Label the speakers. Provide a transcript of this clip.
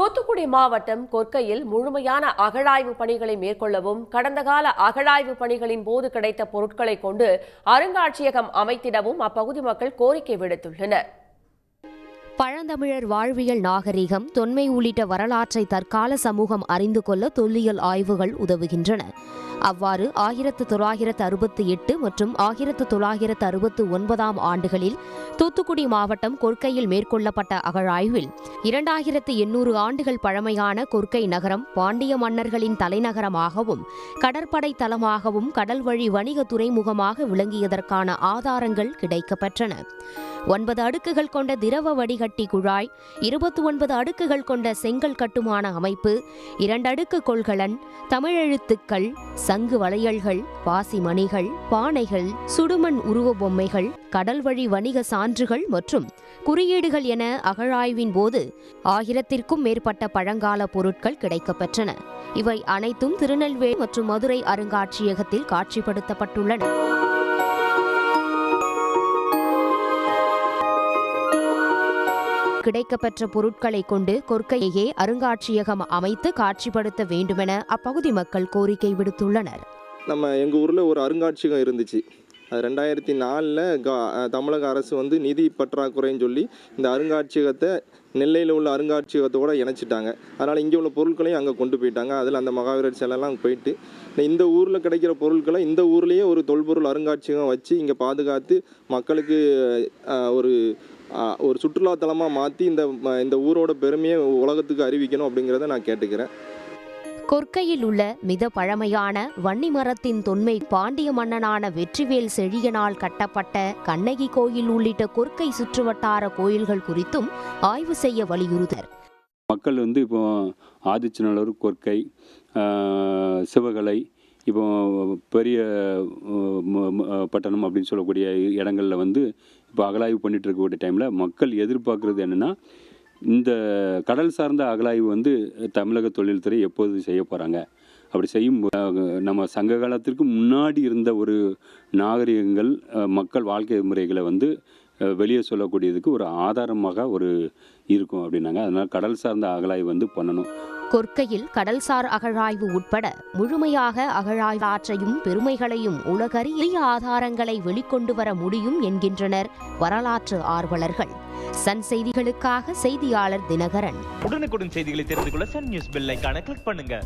Speaker 1: தூத்துக்குடி மாவட்டம் கொற்கையில் முழுமையான அகழாய்வு பணிகளை மேற்கொள்ளவும் கடந்த கால அகழாய்வு பணிகளின் போது கிடைத்த பொருட்களை கொண்டு அருங்காட்சியகம் அமைத்திடவும் அப்பகுதி மக்கள் கோரிக்கை விடுத்துள்ளனர்.
Speaker 2: பழந்தமிழர் வாழ்வியல் நாகரிகம் தொன்மை உள்ளிட்ட வரலாற்றை தற்கால சமூகம் அறிந்து கொள்ள தொல்லியல் ஆய்வுகள் உதவுகின்றன. அவ்வாறு ஆயிரத்து தொள்ளாயிரத்து அறுபத்தி எட்டு மற்றும் ஆயிரத்து தொள்ளாயிரத்து அறுபத்து ஒன்பதாம் ஆண்டுகளில் தூத்துக்குடி மாவட்டம் கொற்கையில் மேற்கொள்ளப்பட்ட அகழாய்வில் இரண்டாயிரத்து எண்ணூறு ஆண்டுகள் பழமையான கொற்கை நகரம் பாண்டிய மன்னர்களின் தலைநகரமாகவும் கடற்படை தளமாகவும் கடல் வழி வணிக துறைமுகமாக விளங்கியதற்கான ஆதாரங்கள் கிடைக்கப்பெற்றன. ஒன்பது அடுக்குகள் கொண்ட திரவ வடிகட்டி குழாய் இருபத்தி ஒன்பது அடுக்குகள் கொண்ட செங்கல் கட்டுமான அமைப்பு இரண்டடுக்கு கொள்கலன் தமிழெழுத்துக்கள் சங்கு வளையல்கள் பாசிமணிகள் பானைகள் சுடுமண் உருவ பொம்மைகள் கடல் வழி வணிக சான்றுகள் மற்றும் குறியீடுகள் என அகழாய்வின் போது ஆயிரத்திற்கும் மேற்பட்ட பழங்கால பொருட்கள் கிடைக்கப்பெற்றன. இவை அனைத்தும் திருநெல்வேலி மற்றும் மதுரை அருங்காட்சியகத்தில் காட்சிப்படுத்தப்பட்டுள்ளன. கிடைக்கப்பெற்ற பொருட்களை கொண்டு கொற்கையே அருங்காட்சியகம் அமைத்து காட்சிப்படுத்த வேண்டுமென அப்பகுதி மக்கள் கோரிக்கை விடுத்துள்ளனர்.
Speaker 3: நம்ம எங்கள் ஊரில் ஒரு அருங்காட்சியகம் இருந்துச்சு. அது ரெண்டாயிரத்தி நாலில் கா தமிழக அரசு வந்து நிதி பற்றாக்குறைன்னு சொல்லி இந்த அருங்காட்சியகத்தை நெல்லையில் உள்ள அருங்காட்சியகத்தோடு இணைச்சிட்டாங்க. அதனால் இங்கே உள்ள பொருட்களையும் அங்கே கொண்டு போயிட்டாங்க. அதில் அந்த மகாவீரர் சிலைலாம் போயிட்டு இந்த ஊரில் கிடைக்கிற பொருட்களை இந்த ஊர்லேயே ஒரு தொல்பொருள் அருங்காட்சியகம் வச்சு இங்கே பாதுகாத்து மக்களுக்கு ஒரு ஒரு சுற்றுலாத்தலமாக மாற்றி இந்த ம- இந்த ஊரோட பெருமையை உலகத்துக்கு அறிவிக்கணும் அப்படிங்கிறத நான் கேட்டுக்கிறேன்.
Speaker 2: கொற்கையில் உள்ள மித பழமையான வன்னி மரத்தின் தொன்மை பாண்டிய மன்னனான வெற்றிவேல் செழியனால் கட்டப்பட்ட கண்ணகி கோயில் உள்ளிட்ட கொற்கை சுற்றுவட்டார கோயில்கள் குறித்தும் ஆய்வு செய்ய வலியுறுத்தர்
Speaker 4: மக்கள் வந்து இப்போ ஆதிச்சநல்லூர் கொற்கை சிவகலை இப்போ பெரிய பட்டணம் அப்படின்னு சொல்லக்கூடிய இடங்களில் வந்து இப்போ அகலாய்வு பண்ணிகிட்டு இருக்கக்கூடிய டைமில் மக்கள் எதிர்பார்க்குறது என்னென்னா இந்த கடல் சார்ந்த அகலாய்வு வந்து தமிழக தொழில்துறை எப்போது செய்ய போகிறாங்க அப்படி செய்யும் நம்ம சங்க காலத்திற்கு முன்னாடி இருந்த ஒரு நாகரிகங்கள் மக்கள் வாழ்க்கை முறைகளை வந்து வெளியே சொல்லக்கூடியதுக்கு ஒரு ஆதாரமாக ஒரு இருக்கும் அப்படின்னாங்க. அதனால் கடல் சார்ந்த அகலாய்வு வந்து பண்ணணும்.
Speaker 2: கொற்கையில் கடல்சார் அகழாய்வு உட்பட முழுமையாக அகழாய்வாற்றையும் பெருமைகளையும் உலகறிய ஆதாரங்களை வெளிக்கொண்டு வர முடியும் என்கின்றனர் வரலாற்று ஆர்வலர்கள். சன் செய்திகளுக்காக செய்தியாளர் தினகரன்.
Speaker 5: உடனுக்குடன் செய்திகளை தெரிந்து கொள்ள சன் நியூஸ் பெல் ஐகானை கிளிக் பண்ணுங்க.